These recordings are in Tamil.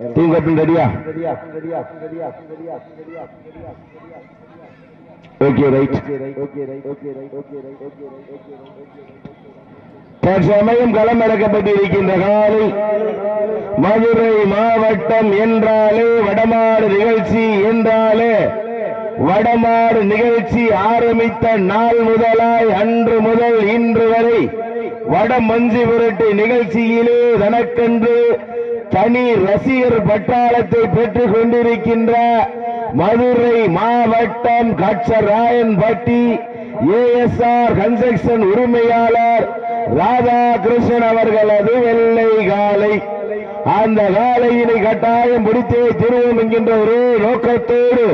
டீம் கேப்டன் ரெடியா ஓகே ரைட் தற்சமயம் களம் இறக்கப்பட்டிருக்கின்ற காலை மதுரை மாவட்டம் என்றாலே வடமாடு நிகழ்ச்சி என்றாலே வடமாடு நிகழ்ச்சி ஆரம்பித்த நாள் முதலாய் அன்று முதல் இன்று வரை வட மஞ்சு விரட்டு நிகழ்ச்சியிலே தனக்கென்று தனி ரசிகர் பட்டாளத்தை பெற்றுக் கொண்டிருக்கின்ற மதுரை மாவட்டம் கச்சராயன்பட்டி ஏஎஸ்ஆர் கன்ஸ்ட்ரக்ஷன் உரிமையாளர் ராதாகிருஷ்ணன் அவர்களது வெள்ளை காலை. அந்த காலையினை கட்டாயம் முடித்து திருவோம் என்கின்ற ஒரு நோக்கத்தோடு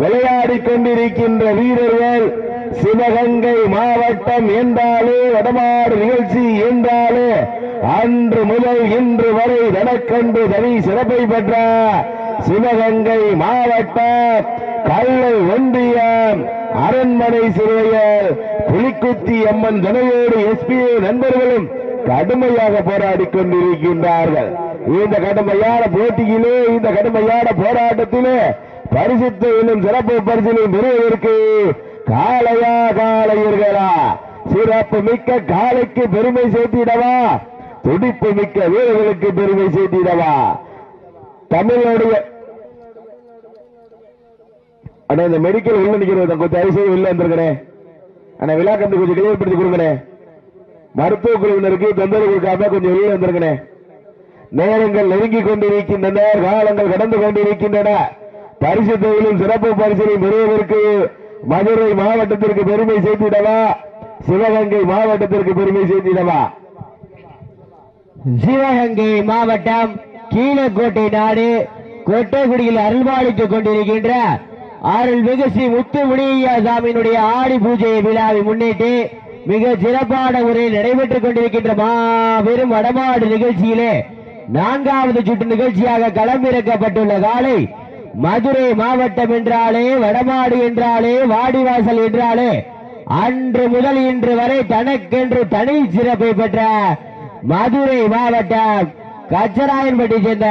விளையாடிக் கொண்டிருக்கின்ற வீரர்கள் சிவகங்கை மாவட்டம் என்றாலே வடமாடு நிகழ்ச்சி என்றாலே அன்று முதல் இன்று வரை தனக்கன்று தனி சிறப்பை பெற்ற சிவகங்கை மாவட்டம் கல்லை ஒன்றியம் அரண்மனை சிறுவையர் புலிக்குத்தி அம்மன் துணையோடு எஸ்பிஐ நண்பர்களும் கடுமையாக போராடி கொண்டிருக்கின்றார்கள். இந்த கடுமையான போட்டியிலே இந்த கடுமையான போராட்டத்திலே பரிசுத்த இன்னும் சிறப்பு பரிசிலை பெறுவதற்கு காளையா காளையர்களா சிறப்பு மிக்க காளைக்கு பெருமை சேர்த்திடவா? துடிப்பு மிக்க வீரர்களுக்கு பெருமை சேர்த்திடவா? தமிழுடைய அண்ணா இந்த மெடிக்கல் உள்ள நிக்கிறது கொஞ்சம் தயவு செய்து வந்திருக்கிறேன் வந்திருக்கனே அண்ணா கொஞ்சம் கிளியர்படுத்தி கொடுங்கண்ணே. மருத்துவ குழுவினருக்கு தொந்தரவு கொடுக்காம கொஞ்சம் வெளியே வந்திருக்கிறேன் நேரங்கள் நெருங்கி கொண்டிருக்கின்றன காலங்கள் கடந்து கொண்டிருக்கின்றன. பரிசு தொழிலும் சிறப்பு பரிசிலை பெறுவதற்கு மதுரை மாவட்டத்திற்கு பெருமை சேர்த்திடவா? சிவகங்கை மாவட்டத்திற்கு பெருமை சேர்த்திடவா? சிவகங்கை மாவட்டம் கீழக்கோட்டை நாடு கொட்டைக்குடியில் அருள்பாலித்துக் கொண்டிருக்கின்ற அருள்மிகு ஸ்ரீ முத்து முனியா சாமியினுடைய ஆடி பூஜை விழாவை முன்னிட்டு மிக சிறப்பான முறையில் நடைபெற்றுக் கொண்டிருக்கின்ற மாபெரும் வடமாடு நிகழ்ச்சியிலே நான்காவது சுற்று நிகழ்ச்சியாக களமிறக்கப்பட்டுள்ள காலை மதுரை மாவட்டம் என்றாலே வடமாடு என்றாலே வாடிவாசல் என்றாலே அன்று முதல் இன்று வரை தனக்கென்று தனி சிறப்பை பெற்ற மதுரை மாவட்டம் கச்சராயன்பட்டி சேர்ந்த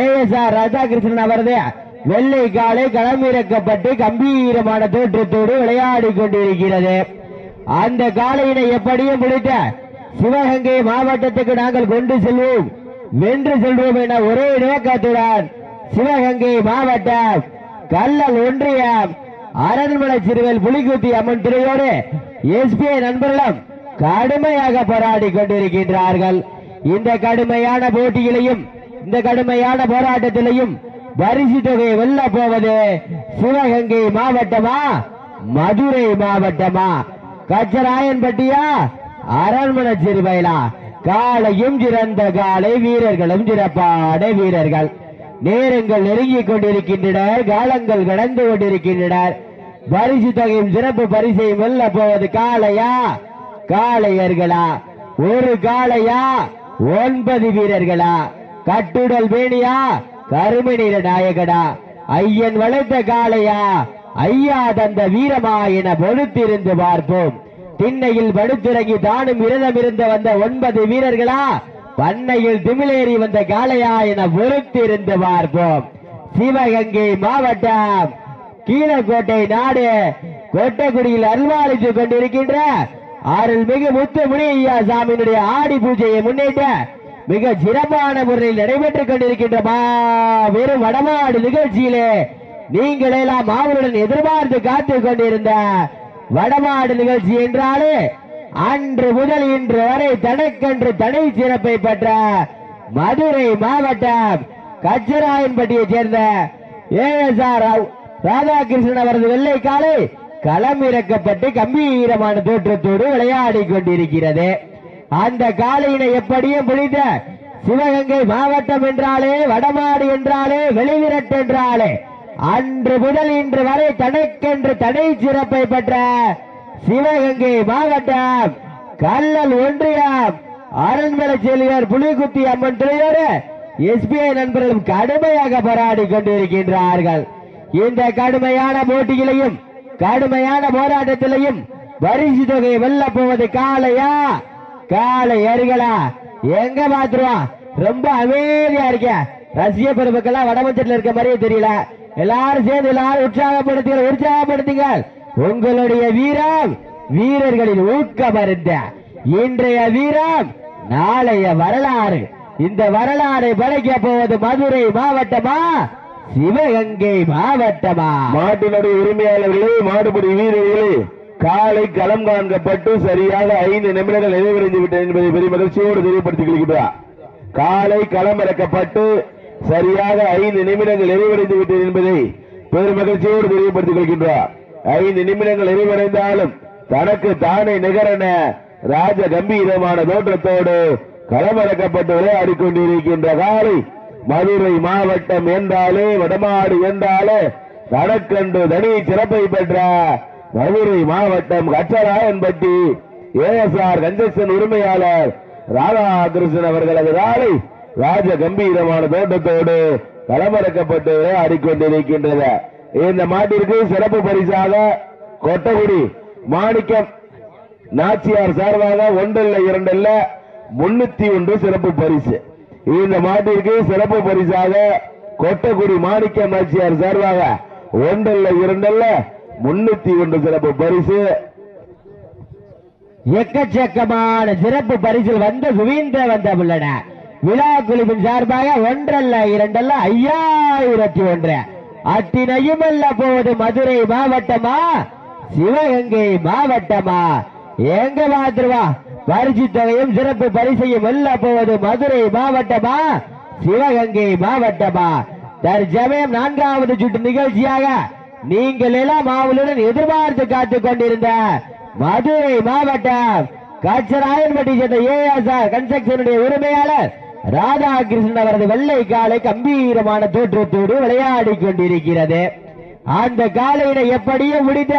ஏஎஸ்ஆர் ராதாகிருஷ்ணன் அவரது வெள்ளை காலை களமிறக்கப்பட்டு கம்பீரமான தோற்றத்தோடு விளையாடி கொண்டிருக்கிறது. அந்த காலையினை எப்படியும் முடித்த சிவகங்கை மாவட்டத்துக்கு நாங்கள் கொண்டு செல்வோம். வென்று செல்வோம் என ஒரே நோக்கத்துடன் சிவகங்கை மாவட்டம் கல்லல் ஒன்றியம் அரண்மனை சிறுவல் புலிகுத்தி அம்மன் துறையோடு எஸ்பிஐ நண்பர்களும் கடுமையாக போராடி கொண்டிருக்கின்றார்கள். இந்த கடுமையான போட்டியிலையும் இந்த கடுமையான போராட்டத்திலையும் பரிசு தொகையை வெல்ல போவது சிவகங்கை மாவட்டமா மதுரை மாவட்டமா? கச்சராயன்பட்டியா அரண்மனை சிறுவைலா? காலையும் சிறந்த காலை வீரர்களும் சிறப்பான வீரர்கள். நேரங்கள் நெருங்கிக் கொண்டிருக்கின்றன காலங்கள் கடந்து கொண்டிருக்கின்றன பரிசு தொகையும் சிறப்பு பரிசையும் வெல்ல போவது காளையா? காளையர்களா? ஒரு காளையா? ஒன்பது வீரர்களா? கட்டுடல் வேணியா கருமணிர நாயகடா ஐயன் வளைத்த காளையா? ஐயா தந்த வீரமா என பொழுத்திருந்து பார்ப்போம். திண்ணையில் படுத்திறங்கி தானும் விரதம் வந்த ஒன்பது வீரர்களா? பண்ணையில் திமிலேறி வந்த காளையா என பொறுத்திருந்து பார்ப்போம். சிவகங்கை மாவட்டம் கீழக்கோட்டை நாடு கோட்டைக்குடியில் அருள்வாளித்துக் கொண்டிருக்கின்ற அருள்மிகு முத்து முனியா சாமியினுடைய ஆடி பூஜையை முன்னிட்டு மிக சிறப்பான முறையில் நடைபெற்றுக் கொண்டிருக்கின்ற வெறும் வடமாடு நிகழ்ச்சியிலே நீங்கள் எல்லாம் ஆவலுடன் எதிர்பார்த்து காத்துக் கொண்டிருந்த வடமாடு நிகழ்ச்சி என்றாலே அன்று முதல் இன்று வரை தனக்கென்று தடை சிறப்பை பெற்ற மதுரை மாவட்டம் கச்சராயன்பட்டியை சேர்ந்த ஏஎஸ்ஆர் ராதாகிருஷ்ணன் அவரது வெள்ளை காலை களம் இறக்கப்பட்டு கம்பீரமான தோற்றத்தோடு விளையாடி கொண்டிருக்கிறது. அந்த காலையினை எப்படியும் பிடித்த சிவகங்கை மாவட்டம் என்றாலே வடமாடு என்றாலே வெளிவிரட்டு என்றாலே அன்று முதல் இன்று வரை தனக்கென்று தடை சிறப்பை பெற்ற சிவகங்கை மாவட்டம் கல்லல் ஒன்றியம். அரண்மனை செல்வர் புலிகுத்தி அம்மன் துறையோடு எஸ்பிஐ நண்பர்களும் கடுமையாக போராடி கொண்டிருக்கின்றார்கள். இந்த கடுமையான போட்டியிலையும் கடுமையான போராட்டத்திலையும் வரிசு தொகை வெல்ல போவது காளையா? காலை அருகளா எங்க பாத்துருவான் ரொம்ப அமைதியா இருக்க. ரசிக பெருமக்கெல்லாம் வடமஞ்சட்டில் இருக்க மாதிரியே தெரியல. எல்லாரும் சேர்ந்து எல்லாரும் உற்சாகப்படுத்துங்கள் உற்சாகப்படுத்துங்கள். உங்களுடைய வீரம் வீரர்களின் ஊக்கம் அருந்த இன்றைய வீரம் நாளைய வரலாறு. இந்த வரலாறை படைக்க போவது மதுரை மாவட்டமா? சிவகங்கை மாவட்டமா? மாட்டினுடைய உரிமையாளர்களே மாடுபிடி வீரர்களே காலை களம் காண்கப்பட்டு சரியாக ஐந்து நிமிடங்கள் நிறைவடைந்து விட்டது என்பதை பெரிய மகிழ்ச்சியோடு தெரியப்படுத்திக் கொள்கிறார் காலை களம் இறக்கப்பட்டு சரியாக ஐந்து நிமிடங்கள் நிறைவடைந்து விட்டது என்பதை பெரும் மகிழ்ச்சியோடு தெரியப்படுத்திக் கொள்கின்றார் ஐந்து நிமிடங்கள் எரிவடைந்தாலும் தனக்கு தானே நிகரன ராஜ கம்பீரமான தோற்றத்தோடு களமிறக்கப்பட்டு விளையாடி கொண்டிருக்கின்ற காலை மதுரை மாவட்டம் என்றாலே வடமாடு என்றாலே தனக்கென்று தனி சிறப்பை பெற்ற மதுரை மாவட்டம் கச்சராயன்பட்டி ஏஎஸ்ஆர் கஞ்சசன் உரிமையாளர் ராதாகிருஷ்ணன் அவர்களது காலை ராஜ கம்பீரமான தோட்டத்தோடு களமிறக்கப்பட்டு விளையாடி கொண்டிருக்கின்றது இந்த மாட்டிற்கு சிறப்பு பரிசாக கொட்டகுடி மாணிக்கம் நாச்சியார் சார்பாக ஒன்றல்ல இரண்டல்ல முன்னூத்தி ஒன்று சிறப்பு பரிசு. இந்த மாட்டிற்கு சிறப்பு பரிசாக கொட்டக்குடி மாணிக்கம் நாச்சியார் சார்பாக ஒன்றல்ல இரண்டல்ல முன்னூத்தி ஒன்று சிறப்பு பரிசு. எக்கச்சக்கமான சிறப்பு பரிசில் வந்த சுவீந்திர வந்த உள்ளன. விழா குழுவின் சார்பாக ஒன்றல்ல இரண்டல்ல ஐயாயிரத்தி ஒன்று. அத்தினையும் அல்ல போவது மதுரை மாவட்டமா? சிவகங்கை மாவட்டமா? எங்க பாத்துருவா பரிசு தொகையும் சிறப்பு பரிசையும் வெல்ல போவது மதுரை மாவட்டமா? சிவகங்கை மாவட்டமா? தற்சமயம் நான்காவது சுற்று நிகழ்ச்சியாக நீங்கள் எல்லாம் ஆவலுடன் எதிர்பார்த்து காத்து கொண்டிருந்த மதுரை மாவட்டம் காச்சராயன்பட்டி சேர்ந்த ஏஎஸ்ஆர் கன்ஸ்ட்ரக்ஷனுடைய உரிமையாளர் ராதாகிருஷ்ணன் அவரது வெள்ளை காலை கம்பீரமான தோற்றத்தோடு விளையாடி கொண்டிருக்கிறது. அந்த காலையினை எப்படியே முடித்த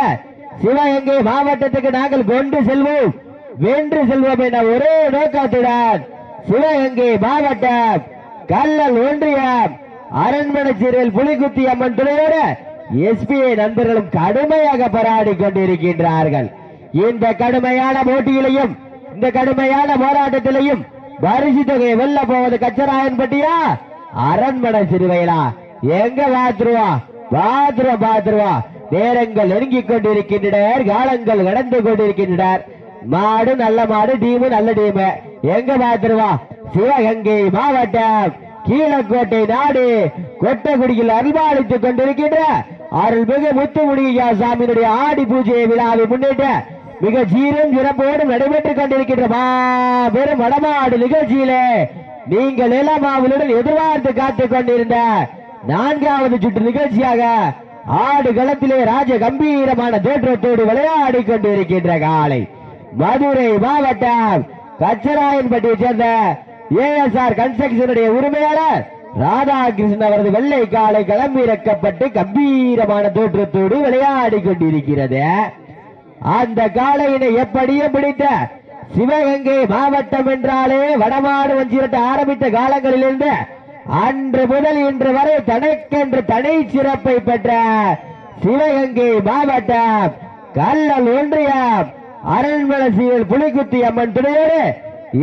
சிவகங்கை மாவட்டத்துக்கு நாங்கள் கொண்டு செல்வோம். வென்று செல்வோம் என ஒரே நோக்கத்துடன் சிவகங்கை மாவட்டம் கல்லல் ஒன்றியம் அரண்மனை சீரியல் புலிகுத்தி அம்மன் துணையோடு எஸ்பிஐ நண்பர்களும் கடுமையாக போராடி கொண்டிருக்கின்றார்கள். இந்த கடுமையான போட்டியிலையும் இந்த கடுமையான போராட்டத்திலையும் பரிசு தொகையை வெல்ல போவது கச்சராயன்பட்டியா அரண்மனை சிறுவையிலா. எங்க பாத்துருவா பாத்துருவா பாத்துருவா நேரங்கள் நெருங்கிக் கொண்டிருக்கின்றனர் காலங்கள் கடந்து கொண்டிருக்கின்றனர். மாடு நல்ல மாடு டீமு நல்ல டீமு. எங்க பாத்துருவா சிவகங்கை மாவட்டம் கீழக்கோட்டை நாடு. கொட்டகுடியில் அருள்பாலித்துக் கொண்டிருக்கின்ற அருள்மிகு முத்துமுடியா சாமியினுடைய ஆடி பூஜை விழாவை முன்னிட்டு மிக சீரும் சிறப்போடும் நடைபெற்றுக் கொண்டிருக்கின்ற மாபெரும் வடமாடு நிகழ்ச்சியிலே நீங்கள் இளமாவலுடன் எதிர்பார்த்து காத்துக் கொண்டிருந்த நான்காவது சுற்று நிகழ்ச்சியாக ஆடு களத்திலே ராஜ கம்பீரமான தோற்றத்தோடு விளையாடி கொண்டிருக்கின்ற காலை. மதுரை மாவட்டம் கச்சராயன்பட்டியை சேர்ந்த ஏஎஸ்ஆர் கன்ஸ்ட்ரக்ஷனுடைய உரிமையாளர் ராதாகிருஷ்ணன் அவரது வெள்ளை காலை களமிறக்கப்பட்டு கம்பீரமான தோற்றத்தோடு விளையாடி கொண்டிருக்கிறது. அந்த காளையினை எப்படியே பிடித்த? சிவகங்கை மாவட்டம் என்றாலே வடமாடு வஞ்சிரட்டு ஆரம்பித்த காலங்களிலிருந்து அன்று முதல் இன்று வரை தனக்கென்று தனி சிறப்பை பெற்ற சிவகங்கை மாவட்டம். கல்லல் ஒன்றியம். அரண்மனை சீல் புலிகுத்தி அம்மன் துணையோடு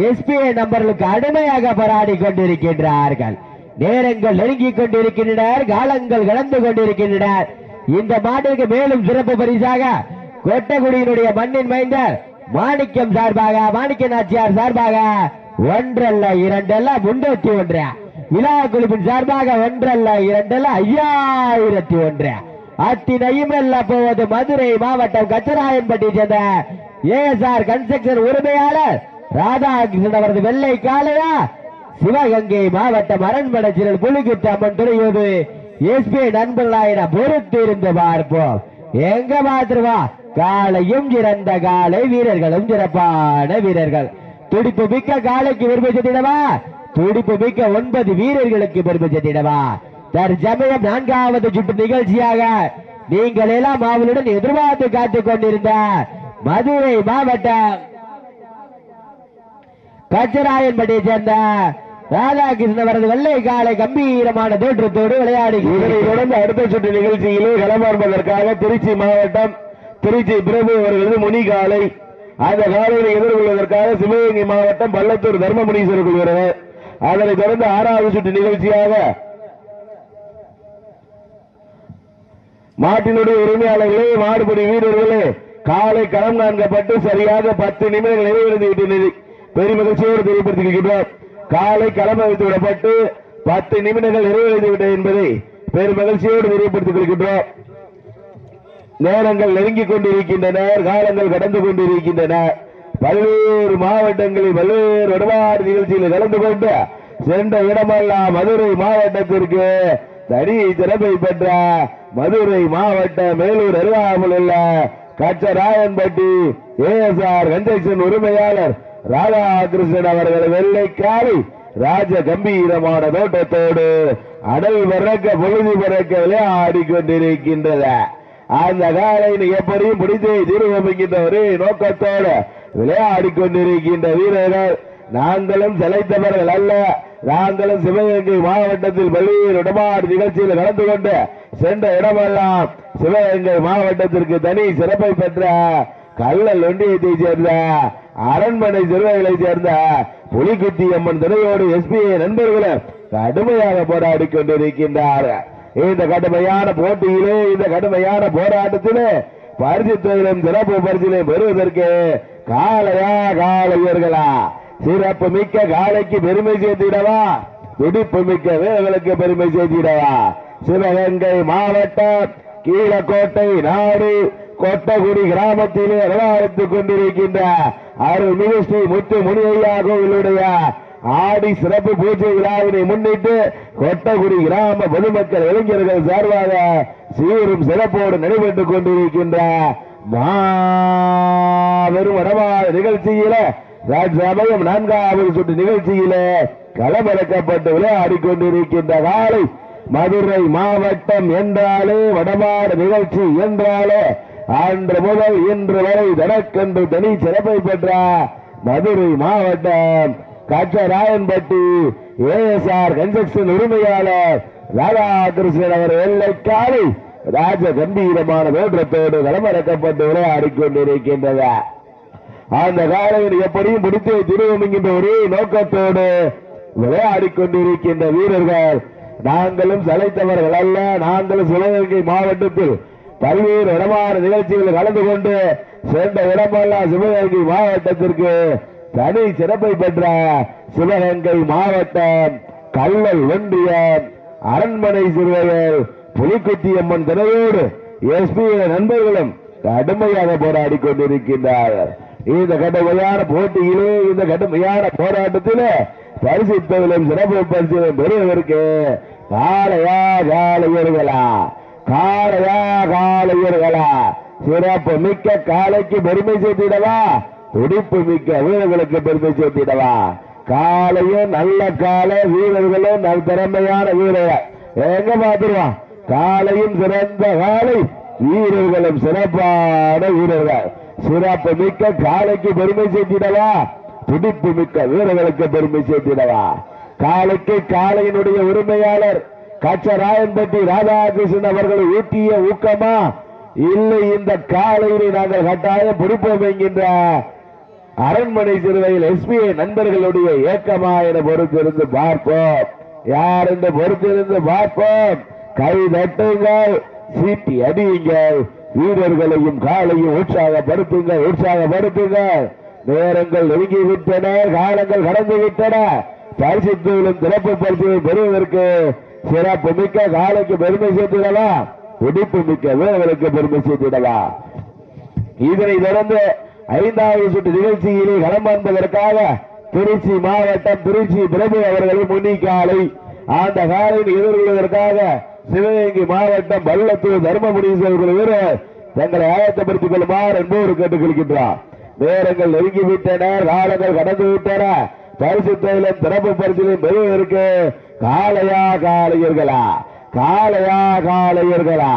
எஸ்பிஐ நம்பர்களுக்கு அடிமையாக போராடி கொண்டிருக்கின்றார்கள். நேரங்கள் நெருங்கிக் கொண்டிருக்கின்றனர் காலங்கள் கடந்து கொண்டிருக்கின்றனர். இந்த மாட்டிற்கு மேலும் சிறப்பு பரிசாக வெட்டகுடியினுடைய மண்ணின் மைந்தர் மாணிக்கம் சார்பாக மாணிக்க நாச்சியார் சார்பாக ஒன்றல்ல இரண்டல்ல முன்னூத்தி ஒன்று. விழா குழுவின் சார்பாக ஒன்றல்ல இரண்டல்ல ஐயாயிரத்தி ஒன்று. அத்தினையும் அல்ல போவது மதுரை மாவட்டம் கச்சராயன்பட்டி சேர்ந்த ஏஎஸ்ஆர் கன்ஸ்ட்ரக்ஷன் உரிமையாளர் ராதாகிருஷ்ணன் அவரது வெள்ளை காலையா சிவகங்கை மாவட்டம் அரண்மனை சிறல் புலிகுத்து அம்மன் துறையோடு எஸ்பி நண்பர்களாயின பொறுத்து இருந்து பார்ப்போம். எங்க பாத்துருவா? காலையும் சிறந்த காலை வீரர்களும் சிறப்பான வீரர்கள். துடிப்பு மிக்க காலைக்கு பெருமை சேர்த்திடவா? துடிப்பு மிக்க ஒன்பது வீரர்களுக்கு பெருமை சேர்த்திடவா? தற்சமயம் நான்காவது சுற்று நிகழ்ச்சியாக நீங்கள் எல்லாம் அவளுடன் எதிர்பார்த்து காத்துக் கொண்டிருந்த மதுரை மாவட்டம் கச்சராயன்பட்டியை சேர்ந்த ராதாகிருஷ்ணன் அவரது வெள்ளை காலை கம்பீரமான தோற்றத்தோடு விளையாடி இதனைத் தொடர்ந்து அடுத்த சுற்று நிகழ்ச்சியிலே களமாடுவதற்காக திருச்சி மாவட்டம் திருச்சி பிரபு அவர்களது முனி காலை அந்த காலையை எதிர்கொள்வதற்காக சிவகங்கை மாவட்டம் பள்ளத்தூர் தர்மமுனீஸ்வரர் கொள்கிறது அதனைத் தொடர்ந்து ஆறாவது சுற்று நிகழ்ச்சியாக மாட்டினுடைய உரிமையாளர்களே மாடுபடி வீரர்களே காலை களம் காண்கப்பட்டு சரியாக பத்து நிமிடங்கள் நிறைவடைந்து விட்டு பெரிய மகிழ்ச்சியோடு தெரியப்படுத்தியிருக்கின்றோம். காலை களம் வைத்து விடப்பட்டு பத்து நிமிடங்கள் நிறைவடைந்து விட்டது என்பதை பெரும் மகிழ்ச்சியோடு தெரியப்படுத்திக் கொள்கின்றோம். நேரங்கள் நெருங்கிக் கொண்டிருக்கின்றன காலங்கள் கடந்து கொண்டிருக்கின்றன. பல்வேறு மாவட்டங்களில் பல்வேறு வடமாடு நிகழ்ச்சியில் கலந்து கொண்டு சென்ற இடமெல்லாம் மதுரை மாவட்டத்திற்கு தனி திறமை பெற்ற மதுரை மாவட்ட மேலூர் அருகாமல் உள்ள கச்சராயன்பட்டி ஏஎஸ்ஆர் கன்ஸ்ட்ரக்ஷன் உரிமையாளர் ராதாகிருஷ்ணன் அவர்கள் வெள்ளைக்காரி ராஜ கம்பீரமான தோட்டத்தோடு அடல் பறக்க பொழுது பறக்க விளையாடி கொண்டிருக்கின்றன அந்த காலையில் எப்படியும் முடித்து தீர்வம் ஒரு நோக்கத்தோடு விளையாடி கொண்டிருக்கின்ற வீரர்கள். நாங்களும் செலைத்தவர்கள் அல்ல. நாங்களும் சிவகங்கை மாவட்டத்தில் பல்வேறு இடமாடு நிகழ்ச்சியில் கலந்து கொண்டு சென்ற இடமெல்லாம் சிவகங்கை மாவட்டத்திற்கு தனி சிறப்பை பெற்ற கள்ளல் ஒன்றியத்தை சேர்ந்த அரண்மனை சிறுவைகளை சேர்ந்த புலிக்குட்டி அம்மன் துறையோடு எஸ்பிஐ நண்பர்களும் கடுமையாக போராடி கொண்டிருக்கின்றார்கள். இந்த கடுமையான போட்டியிலே இந்த கடுமையான போராட்டத்திலே பரிசு தொழிலும் சிறப்பு பரிசிலை பெறுவதற்கு காலையா காலையர்களா சிறப்பு மிக்க காளைக்கு பெருமை சேர்த்திடவா? துடிப்பு மிக்க வீரர்களுக்கு பெருமை சேர்த்திடவா? சிவகங்கை மாவட்டம் கீழக்கோட்டை நாடு கொட்டகுடி கிராமத்திலே விளையாடித்துக் கொண்டிருக்கின்ற அருள்மிகு ஸ்ரீ முத்து முனியா கோவிலுடைய ஆடி சிறப்பு பூஜை விழாவினை முன்னிட்டு கொட்டகுடி கிராம பொதுமக்கள் இளைஞர்கள் சார்பாக சீரும் சிறப்போடு நடைபெற்றுக் கொண்டிருக்கின்ற மாபெரும் வடமாத நிகழ்ச்சியில சமயம் நான்காவது சுற்று நிகழ்ச்சியில களமிறக்கப்பட்டு விளையாடி கொண்டிருக்கின்ற காலை மதுரை மாவட்டம் என்றாலே வடமாட நிகழ்ச்சி என்றாலே அன்று முதல் இன்று வரை தனக்கென்று தனி சிறப்பை பெற்ற மதுரை மாவட்டம் கச்சராயன்பட்டி ஏஎஸ்ஆர் கன்ஸ்ட்ரக்ஷன் உரிமையாளர் ராதாகிருஷ்ணன் அவர் வெள்ளைக்காலை ராஜ கம்பீரமான தோற்றத்தோடு களமிறக்கப்பட்டு விளையாடி கொண்டிருக்கின்றது அந்த காலையில் எப்படியும் முடித்து திருவம் என்கின்ற ஒரே நோக்கத்தோடு விளையாடி கொண்டிருக்கின்ற வீரர்கள் நாங்களும் சளைத்தவர்கள் அல்ல. நாங்களும் சிவகங்கை மாவட்டத்தில் பல்வேறு இடமான நிகழ்ச்சிகளில் கலந்து கொண்டு சென்ற இடமெல்லாம் சிவகங்கை மாவட்டத்திற்கு தனி சிறப்பை பெற்ற சிவகங்கை மாவட்டம் கல்லல் ஒன்றியம் அரண்மனை சிறுவர்கள் புலிக்குத்தி அம்மன் திரையோடு எஸ்பி நண்பர்களும் கடுமையாக போராடி கொண்டிருக்கின்றார்கள் இந்த கடுமையான போட்டியிலே இந்த கடுமையான போராட்டத்திலே பரிசுத்தவிலும் சிறப்பு பரிசுகளும் பெறுவதற்கு காளையா காளையர்களா காளையா காளையர்களா. சிறப்பு மிக்க காளைக்கு பெருமை சேர்த்திடவா? துடிப்பு மிக்க வீரர்களுக்கு பெருமை சேர்த்திடவா? காலையும் நல்ல காலை வீரர்களும் நல் திறமையான வீரர்கள் எங்க பாத்துருவான் காலையும் சிறந்த காலை வீரர்களும் சிறப்பான வீரர்கள். சிறப்பு மிக்க காலைக்கு பெருமை சேர்த்திடவா? துடிப்பு மிக்க வீரர்களுக்கு பெருமை சேர்த்திடவா? காலைக்கு காளையினுடைய உரிமையாளர் கச்சராயன்பட்டி ராதாகிருஷ்ணன் அவர்களை ஊட்டிய ஊக்கமா? இல்லை இந்த காலையிலே நாங்கள் கட்டாயம் பிடிப்போம் என்கின்ற அரண்மனை சிறுவையில் எஸ்பிஐ நண்பர்களுடைய ஏக்கமா என பொறுத்திருந்து பார்ப்போம். யார் என்று பொறுத்திருந்து பார்ப்போம்? கை தட்டுங்கள் சீட்டி அடியுங்கள் வீரர்களையும் காலையும் உற்சாகப்படுத்துங்கள் உற்சாகப்படுத்துங்கள். நேரங்கள் நெருங்கி விட்டன காலங்கள் கடந்து விட்டன பரிசுத்தூளும் சிறப்பு பரிசுகளை பெறுவதற்கு சிறப்பு மிக்க காலைக்கு பெருமை சேர்த்துடலாம். துடிப்பு மிக்க வீரர்களுக்கு பெருமை சேர்த்துடலாம். இதனை தொடர்ந்து ஐந்தாவது சுற்று நிகழ்ச்சியிலே களமாண்பதற்காக திருச்சி மாவட்டம் திருச்சி பிரபு அவர்களை முன்னிக்காலை. அந்த காலையில் எதிர்கொள்வதற்காக சிவகங்கை மாவட்டம் பள்ளத்தூர் தர்மபுரீஸ்வரர்கள் வீரர் தங்களை ஆயத்தப்படுத்திக் கொள்ளுமாறு என்பவர் கேட்டுக் கொள்கின்றார் நேரங்கள் நெருங்கிவிட்டன காலங்கள் கடந்து விட்டன. பரிசு தொழிலும் சிறப்பு பரிசிலையும் பெறுவதற்கு காளையா காளையர்களா? காளையா காளையர்களா?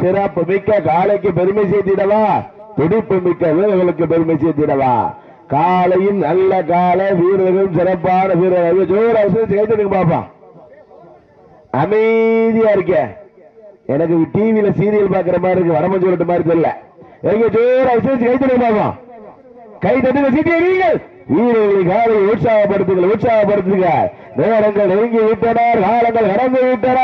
சிறப்பு மிக்க காளைக்கு பெருமை செய்திடவா துடிப்பு மிக்க வீரர்களுக்கு பெருமை சேர்த்திடவா? காலையும் நல்ல கால வீரர்களும் சிறப்பான வீரர்கள். ஜோர் அவசரம் சேர்த்துடுங்க பாப்பா. அமைதியா இருக்க. எனக்கு டிவியில சீரியல் பாக்குற மாதிரி இருக்கு. வரம சொல்லிட்டு மாதிரி தெரியல. எங்க ஜோர் அவசரம் கைத்தடுங்க பாப்பா. கை தட்டுங்க சீட்டிய நீங்கள் வீரர்களை காலை உற்சாகப்படுத்துங்கள் உற்சாகப்படுத்துங்க. நேரங்கள் நெருங்கி விட்டனர் காலங்கள் கடந்து விட்டன.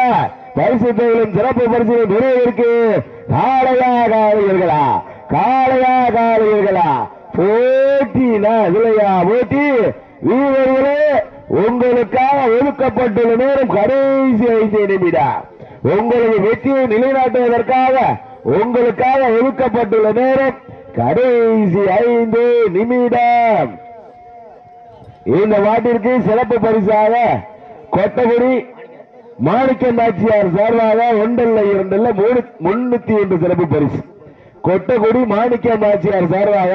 பரிசு தொகையிலும் சிறப்பு பரிசுகளை பெறுவதற்கு காலையா காளையர்களா காளையா காளையர்களா போட்டினா இல்லையா போட்டி வீரர்களே உங்களுக்காக ஒதுக்கப்பட்டுள்ள நேரம் கடைசி ஐந்து நிமிடம். உங்களது வெற்றியை நிலைநாட்டுவதற்காக உங்களுக்காக ஒதுக்கப்பட்டுள்ள நேரம் கடைசி ஐந்து நிமிடம். இந்த வாட்டிற்கு சிறப்பு பரிசாக கொட்டகுடி மாணிக்க நாச்சியார் சார்பாக ஒன்றல்ல இரண்டல்ல மூணு முன்னூத்தி ஒன்று சிறப்பு பரிசு. கொட்டகுடி மாணிக்க நாச்சியார் சார்பாக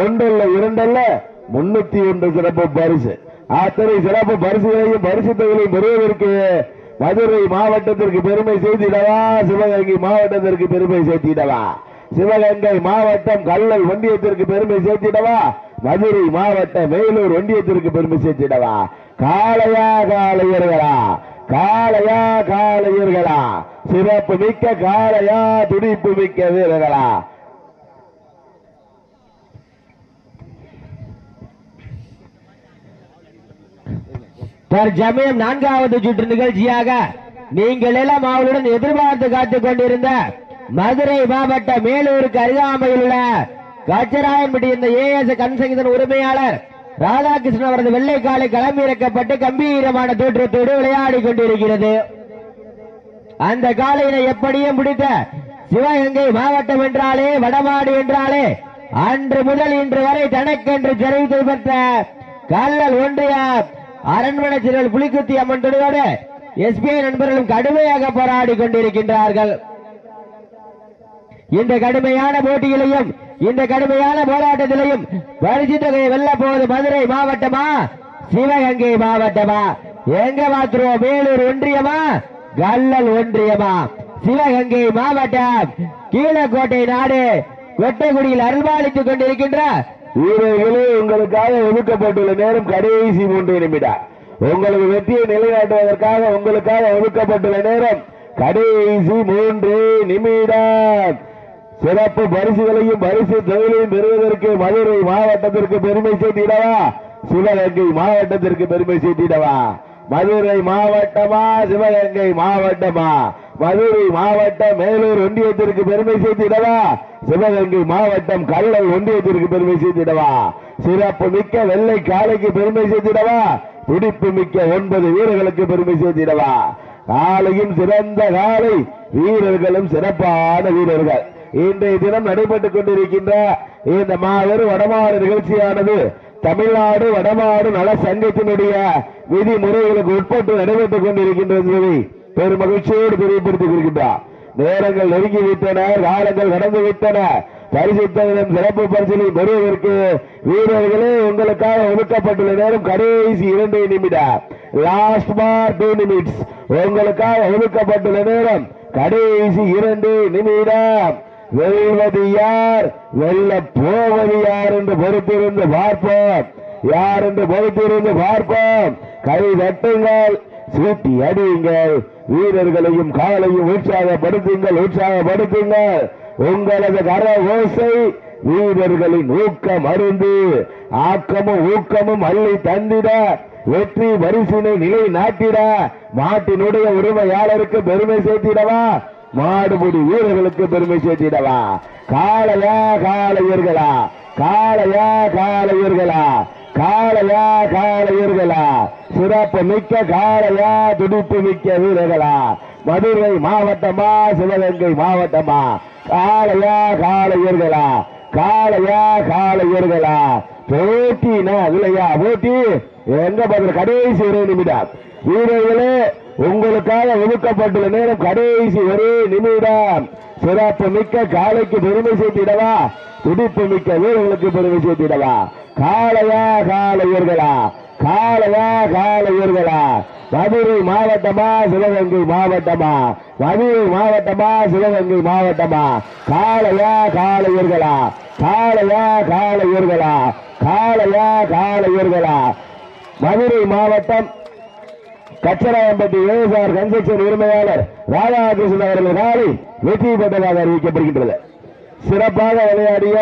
ஒன்றல்ல இரண்டல்ல முன்னூத்தி ஒன்று சிறப்பு பரிசு. அத்தனை சிறப்பு பரிசுகளையும் பரிசு தொகைகளையும் பெறுவதற்கு மதுரை மாவட்டத்திற்கு பெருமை செய்திடவா சிவகங்கை மாவட்டத்திற்கு பெருமை சேர்த்திடவா? சிவகங்கை மாவட்டம் கல்லல் ஒன்றியத்திற்கு பெருமை சேர்த்திடவா? மதுரை மாவட்டம் வேலூர் ஒன்றியத்திற்கு பெருமை சேர்த்திடவா? காளையா காளையர்களா காளையா காளையர்களா? சிறப்பு மிக்க காளையா துடிப்பு மிக்க வீரர்களா? தற்சமயம் நான்காவது சுற்று நிகழ்ச்சியாக நீங்கள் எல்லாம் அவளுடன் எதிர்பார்த்து காத்துக் கொண்டிருந்த மதுரை மாவட்ட மேலூருக்கு அருகாமையில் உள்ள கச்சராயன்பட்டி இந்த ஏஎஸ் கன்சங்கத்தின் உரிமையாளர் ராதாகிருஷ்ணன் அவரது வெள்ளைக்காலை களமிறக்கப்பட்டு கம்பீரமான தோற்றத்தோடு விளையாடி கொண்டிருக்கிறது. அந்த காலையினை எப்படியே முடித்த சிவகங்கை மாவட்டம் என்றாலே வடமாடு என்றாலே அன்று முதல் இன்று வரை தனக்கென்று தெரிவித்து பெற்ற கல்லல் ஒன்றிய அரண்மனை சிறல் புலிக்குத்தி அம்மன் துணையோடு எஸ்பிஐ நண்பர்களும் கடுமையாக போராடி கொண்டிருக்கின்றார்கள். இந்த கடுமையான போட்டியிலையும் இந்த கடுமையான போராட்டத்திலையும் பரிசு தொகையை வெல்ல போவது மதுரை மாவட்டமா? சிவகங்கை மாவட்டமா? எங்க மாத்திரம் வேலூர் ஒன்றியமா? கல்லல் ஒன்றியமா? சிவகங்கை மாவட்டம் கீழக்கோட்டை நாடு கொட்டைக்குடியில் அருள்பாலித்துக் கொண்டிருக்கின்ற வீரர்களே உங்களுக்காக ஒதுக்கப்பட்டுள்ள நேரம் கடைசி மூன்று நிமிடம். உங்களுக்கு வெற்றியை நிலைநாட்டுவதற்காக உங்களுக்காக ஒதுக்கப்பட்டுள்ள நேரம் கடைசி மூன்று நிமிடம். சிறப்பு பரிசுகளையும் பரிசு தொழிலையும் பெறுவதற்கு மதுரை மாவட்டத்திற்கு பெருமை சேர்த்திடவா? சிவகங்கை மாவட்டத்திற்கு பெருமை சேர்த்திடவா? மதுரை மாவட்டமா? சிவகங்கை மாவட்டமா? மதுரை மாவட்டம் மேலூர் ஒன்றியத்திற்கு பெருமை சேர்த்திடவா? சிவகங்கை மாவட்டம் கல்லல் ஒன்றியத்திற்கு பெருமை சேர்த்திடவா? சிறப்பு மிக்க வெள்ளை காலைக்கு பெருமை சேர்த்திடவா? துடிப்பு மிக்க ஒன்பது வீரர்களுக்கு பெருமை சேர்த்திடவா? காலையும் சிறந்த காலை வீரர்களும் சிறப்பான வீரர்கள். இன்றைய தினம் நடைபெற்றுக் கொண்டிருக்கின்ற இந்த மாபெரும் வடமாடு நிகழ்ச்சியானது தமிழ்நாடு வடமாடு நல சங்கத்தினுடைய விதிமுறைகளுக்கு உட்பட்டு நடைபெற்றுக் கொண்டிருக்கின்றது பெரும் மகிழ்ச்சியோடு தெரியப்படுத்திக் கொள்கின்றார். நேரங்கள் நெருங்கி விட்டன காலங்கள் நடந்து விட்டன பரிசுத்தம் சிறப்பு பரிசிலை பெறுவதற்கு வீரர்களே உங்களுக்காக ஒதுக்கப்பட்டுள்ள நேரம் கடைசி இரண்டு நிமிடம் லாஸ்ட் பார் டூ நிமிட்ஸ் உங்களுக்காக ஒதுக்கப்பட்டுள்ள நேரம் கடைசி இரண்டு நிமிடம். வெல்வது யார் வெல்ல போவது யார் என்று பொறுத்திருந்து பார்ப்போம். யார் என்று பொறுத்திருந்து பார்ப்போம். கை தட்டுங்கள் சீட்டி அடியுங்கள். வீரர்களையும் காலையும் உற்சாகப்படுத்துங்கள் உற்சாகப்படுத்துங்கள். உங்களது கர ஓசை வீரர்களின் ஊக்கம் அருந்து ஆக்கமும் ஊக்கமும் அள்ளி தந்திட வெற்றி வரிசினை நிலை நாட்டிட நாட்டினுடைய உரிமையாளருக்கு பெருமை சேர்த்திடவா? மாடுபுடி வீரர்களுக்கு பெருமை சேர்த்திடவா? காலையா காலையர்களா காலையா காலையர்களா காளையா காலையர்களா சிறப்பு மிக்க காலையா துடிப்பு மிக்க வீரர்களா? மதுரை மாவட்டமா சிவகங்கை மாவட்டமா? காலையா காலையர்களா காலையா காலையர்களா போட்டினா இல்லையா? போட்டி? எங்க பதில் கடைசி ஒரு நிமிடம். வீரர்களே உங்களுக்காக ஒதுக்கப்பட்டுள்ள நேரம் கடைசி ஒரே நிமிடம். சிறப்பு மிக்க காலைக்கு பெருமை சேர்த்திடவா? துடிப்பு மிக்க வீரர்களுக்கு பெருமை சேர்த்திடவா? காளையா காளையர்களா? காளையா காளையர்களா? மதுரை மாவட்டமா சிவகங்கை மாவட்டமா? மதுரை மாவட்டமா சிவகங்கை மாவட்டமா? காளையா காளையர்களா? காளையா காளையர்களா? காளையா காளையர்களா? மதுரை மாவட்டம் கச்சராயம்பட்டி ஏஎஸ்ஆர் கன்ஸ்ட்ரக்ஷன் உரிமையாளர் ராதாகிருஷ்ணன் அவர்கள் காலை வெற்றி பெற்றதாக அறிவிக்கப்படுகின்றது. சிறப்பாக விளையாடிய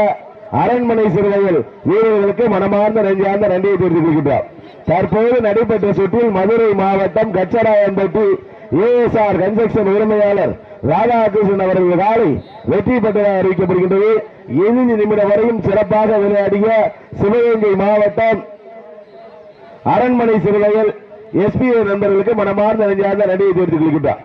அரண்மனை சிறுவையில் வீரர்களுக்கு மனமார்ந்த நெஞ்சார்ந்த நன்றியை தெரிவித்துக் கொள்கின்றார். தற்போது நடைபெற்ற சுற்றில் மதுரை மாவட்டம் கச்சராயம்பட்டி ஏஎஸ்ஆர் கன்ஸ்ட்ரக்ஷன் உரிமையாளர் ராதாகிருஷ்ணன் அவர்கள் காலை வெற்றி பெற்றதாக அறிவிக்கப்படுகின்றது. இறுதி நிமிடம் வரையும் சிறப்பாக விளையாடிய சிவகங்கை மாவட்டம் அரண்மனை சிறுவையில் எஸ்பிஐ நண்பர்களுக்கு மனமார்ந்த நன்றியாக நன்றியை தெரிவித்துக் கொள்கின்றார்